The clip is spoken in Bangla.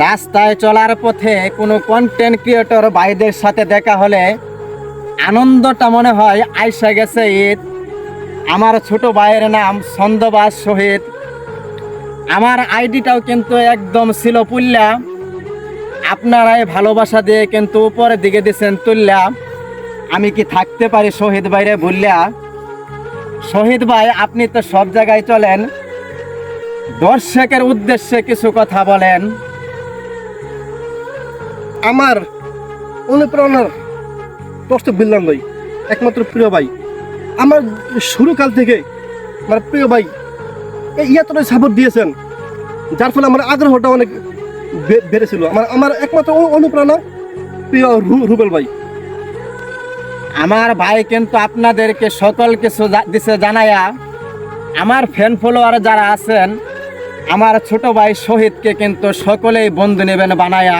রাস্তায় চলার পথে কোনো কন্টেন্ট ক্রিয়েটর ভাইদের সাথে দেখা হলে আনন্দটা মনে হয় আইসা গেছে ঈদ। আমার ছোট ভাইয়ের নাম ছন্দবাস শহীদ। আমার আইডিটাও কিন্তু একদম ছিল পুল্লা আপনারাই ভালোবাসা দিয়ে কিন্তু উপরের দিকে দিছেন তুল্লা আমি কি থাকতে পারি শহীদ ভাইরে বললা। শহীদ ভাই, আপনি তো সব জায়গায় চলেন। দর্শকের উদ্দেশ্যে কিছু কথা বলেন। আমার অনুপ্রেরণার কষ্ট বিল্লাম ভাই, একমাত্র প্রিয় ভাই। আমার শুরুকাল থেকে আমার প্রিয় ভাই এই এতটাই সাপোর্ট দিয়েছেন, যার ফলে আমার আগ্রহটা অনেক বেড়েছিল। আমার আমার একমাত্র অনুপ্রেরণা প্রিয় রুবেল ভাই। আমার ভাই কিন্তু আপনাদেরকে সকল কিছু দিছে জানায়া, আমার ফ্যান ফলোয়ার যারা আছেন, আমার ছোট ভাই শহীদকে কিন্তু সকলেই বন্ধু নেবেন বানায়া।